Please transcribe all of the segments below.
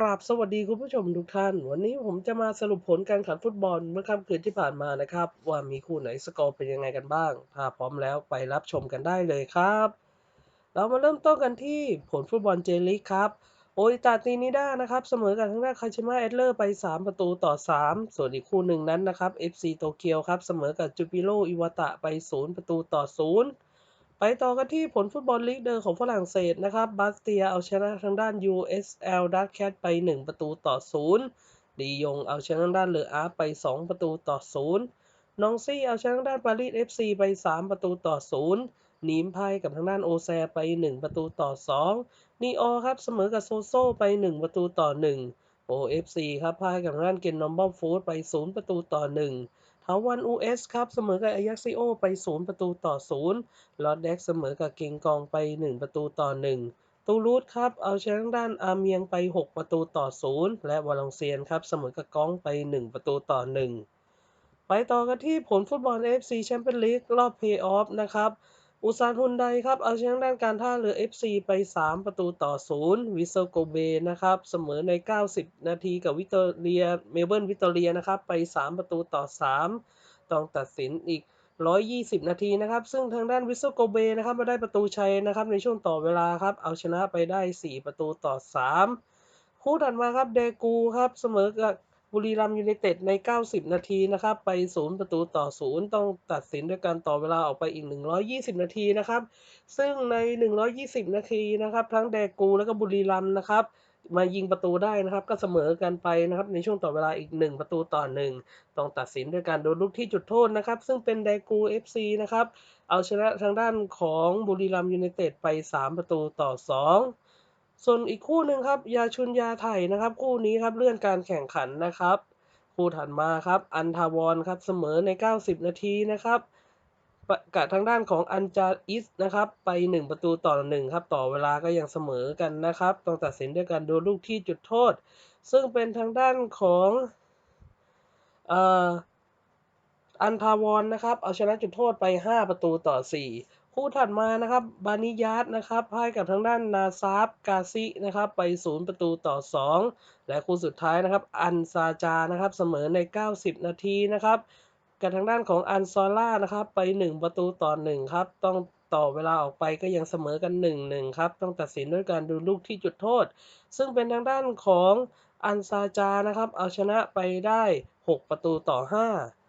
ราบสวัสดีคุณผู้ชมทุกท่าน วันนี้ผมจะมาสรุปผลการแข่งขันฟุตบอลเมื่อค่ำคืนที่ผ่านมานะครับ ว่ามีคู่ไหนสกอร์เป็นยังไงกันบ้าง ถ้าพร้อมแล้วไปรับชมกันได้เลยครับ เรามาเริ่มต้นกันที่ผลฟุตบอลเจลิกครับ โออิตาตีนิด้านะครับเสมอกับทางด้านคาชิมะเอดเลอร์ไป 3 ประตูต่อ 3 ส่วนอีกคู่หนึ่งนั้นนะครับ FC โตเกียวครับเสมอกับจูปิโรอิวาตะไป 0 ประตูต่อ 0 ไปต่อกันที่ผลฟุตบอลลีกเดิมของฝรั่งเศสนะครับบาสเตียเอาชนะทางด้าน USL ดัตแคทไป 1 ประตูต่อ 0 ดียงเอาชนะทางด้านเลออาร์ไป 2 ประตูต่อ 0 นองซี่เอาชนะทางด้านปารีส FC ไป 3 ประตูต่อ 0 นีมไพ่กับทางด้านโอแซไป 1 ประตูต่อ 2 นีออครับเสมอกับโซโซไป 1 ประตูต่อ 1 OFC ครับพ่ายกับทางด้านเกนนอมบอมฟูดไป 0 ประตูต่อ 1 ทาวัน US ครับ เสมอกับอายักซิโอไป 0 ประตูต่อ 0 ลอดเด็กเสมอกับเกงกองไป 1 ประตูต่อ 1 ตูรูดครับ เอาชนะทางด้านอาเมียงไป 6 ประตูต่อ 0 และวาลองเซียนครับ เสมอกับก้องไป 1 ประตูต่อ 1 ไปต่อกันที่ผลฟุตบอล FC แชมเปี้ยนลีกรอบเพย์ออฟนะครับ อุซานฮุนไดครับเอาชนะด้านการท่าเรือ FC ไป 3 ประตูต่อ 0 วิเซโกเบนะครับ เสมอใน 90 นาทีกับวิตอเรียเมลเบิร์นวิตอเรียนะครับ ไป 3 ประตูต่อ 3 ต้องตัดสินอีก 120 นาทีนะครับ ซึ่งทางด้านวิเซโกเบนะครับมาได้ประตูชัยนะครับในช่วงต่อเวลาครับ เอาชนะไปได้ 4 ประตูต่อ 3 คู่ถัดมาครับเดกูครับเสมอกับ บุรีรัมยูไนเต็ดใน 90 นาทีนะครับ ไป 0 ประตูต่อ 0 ต้องตัดสินด้วยการต่อเวลาออกไปอีก 120 นาทีนะครับ ซึ่งใน 120 นาทีนะครับ ทั้งแดกูและก็บุรีรัมนะครับมายิงประตูได้นะครับ ก็เสมอกันไปนะครับ ในช่วงต่อเวลาอีก 1 ประตูต่อ 1 ต้องตัดสินด้วยการโดนลูกที่จุดโทษนะครับ ซึ่งเป็นแดกู FC นะครับ เอาชนะทางด้านของบุรีรัมย์ยูไนเต็ดไป 3 ประตูต่อ 2 ส่วนอีกคู่หนึ่งครับ ยาชุนยาไทยนะครับ คู่นี้ครับเลื่อนการแข่งขันนะครับ คู่ถัดมาครับ อันทาวอนครับเสมอใน 90 นาทีนะครับกับทางด้านของอันจาอิสนะครับ ไป 1 ประตูต่อ 1 ครับ ต่อเวลาก็ยังเสมอกันนะครับ ต้องตัดสินด้วยการโดนลูกที่จุดโทษ ซึ่งเป็นทางด้านของอันทาวอนนะครับ เอาชนะจุดโทษไป 5 ประตูต่อ 4 คู่ถัดมานะครับบานิยาตนะครับพ่ายกับทางด้านนาซาบกาซินะครับ ไป 0 ประตูต่อ 2 และคู่สุดท้ายนะครับ อันซาจานะครับ เสมอใน 90 นาทีนะครับ กับทางด้านของอันซอล่านะครับ ไป 1 ประตูต่อ 1 ครับ ต้องต่อเวลาออกไปก็ยังเสมอกัน 1-1 ครับ ต้องตัดสินด้วยการดูลูกที่จุดโทษ ซึ่งเป็นทางด้านของอันซาจานะครับ เอาชนะไปได้ 6 ประตูต่อ 5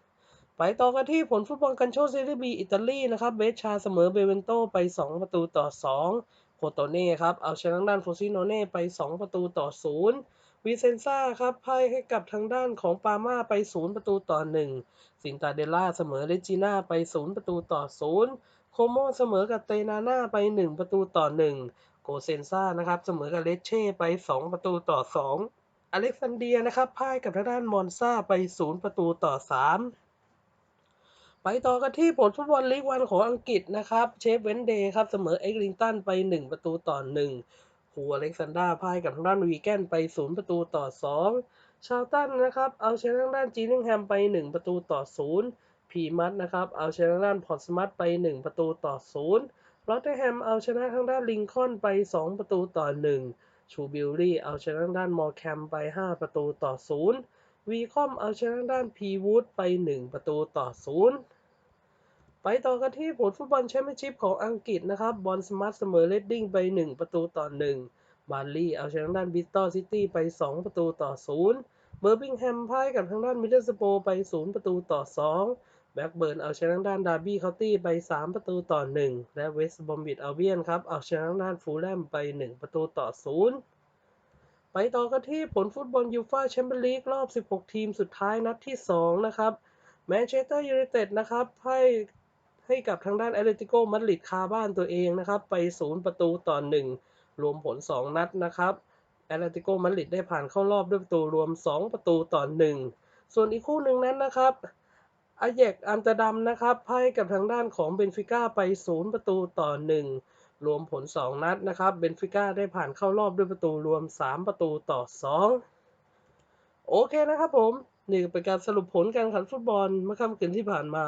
ไปต่อกันที่ผลฟุตบอลกันโชเซเรีบีอิตาลีนะครับเบชชาเสมอเบเวนโตไป 2 ประตูต่อ 2 โคโตเน่ครับ เอาชนะด้านโฟซิโนเน่ไป 2 ประตูต่อ 0 วิเซนซ่าครับพ่ายให้กับทางด้านของปาม่าไป 0 ประตูต่อ 1 ซินตาเดล่าเสมอเลจิน่าไป 0 ประตูต่อ 0 โคโมเสมอกับเตนาน่าไป 1 ประตูต่อ 1 โกเซนซ่านะครับเสมอกับเลเช่ไป 2 ประตูต่อ 2 อเล็กซานเดียนะครับพ่ายกับทางด้านมอนซาไป 0 ประตูต่อ 3 ไปต่อกันที่ผลฟุตบอลลีกวันของอังกฤษนะครับเชฟเวนเดย์ครับเสมอเอ็กลิงตันไป 1 ประตูต่อ1ฮูอเล็กซานดราพ่ายกับทางด้านวีแกนไป 0 ประตูต่อ 2 ชาวตันนะครับเอาชนะทางด้านจีนิงแฮมไป 1 ประตูต่อ 0 พีมัตนะครับเอาชนะทางด้านพอร์ตสมัตไป 1 ประตูต่อ 0ลอตเทแฮมเอาชนะทางด้านลิงคอนไป 2 ประตูต่อ 1 ชูบิลลี่เอาชนะทางด้านมอร์แคมไป 5 ประตูต่อ 0 วีคอมเอาชนะด้านพีวูดไป 1 ประตูต่อ 0 ไปต่อกันที่ผลฟุตบอลแชมเปี้ยนชิพของอังกฤษนะครับบอลสมาร์ทเสมอเลดดิ้งไป 1 ประตูต่อ 1 บาร์ลีเอาชนะด้านบิสตอร์ซิตี้ไป 2 ประตูต่อ 0 เบอร์บิงแฮมพ่ายกับทางด้านมิดเดิลสโปไป 0 ประตูต่อ 2 แบ็กเบิร์นเอาชนะด้านดาร์บี้เคาน์ตี้ไป 3 ประตูต่อ 1 และเวสต์บอมบิดเอัลเบียนครับเอาชนะด้านฟูลแลมไป 1 ประตูต่อ 0 ไปต่อกันที่ผลฟุตบอลยูฟ่าแชมเปี้ยนลีกรอบ 16 ทีมสุดท้ายนัดที่ 2 นะครับแมนเชสเตอร์ยูไนเต็ดนะครับให้ให้กับทางด้านแอตเลติโกมาดริดคาบ้านตัวเองนะครับ ไป 0 ประตูต่อ 1 รวมผล 2 นัดนะครับแอตเลติโกมาดริดได้ผ่านเข้ารอบด้วยประตูรวม 2 ประตูต่อ 1 ส่วนอีกคู่หนึ่งนั้นนะครับอาเยกอัมเตอร์ดัมนะครับให้กับทางด้านของเบนฟิก้าไป 0 ประตูต่อ 1 รวมผล 2 นัดนะครับ เบนฟิก้าได้ผ่านเข้ารอบด้วยประตูรวม 3 ประตูต่อ 2 โอเคนะครับผม นี่เป็นการสรุปผลการแข่งขันฟุตบอลเมื่อค่ำคืนที่ผ่านมา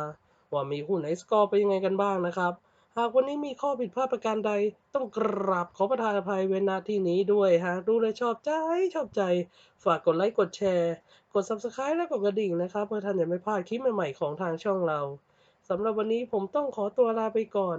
ว่ามีคู่ไหนสกอร์เป็นยังไงกันบ้างนะครับ หากวันนี้มีข้อผิดพลาดประการใด ต้องกราบขอประทานอภัยเวณที่นี้ด้วยหากดูแลวชอบใจชอบใจ ฝากกดไลค์กดแชร์ กด Subscribe และกดกระดิ่งนะครับ เพื่อท่านจะไม่พลาดคลิปใหม่ๆของทางช่องเราสำหรับวันนี้ผมต้องขอตัวลาไปก่อน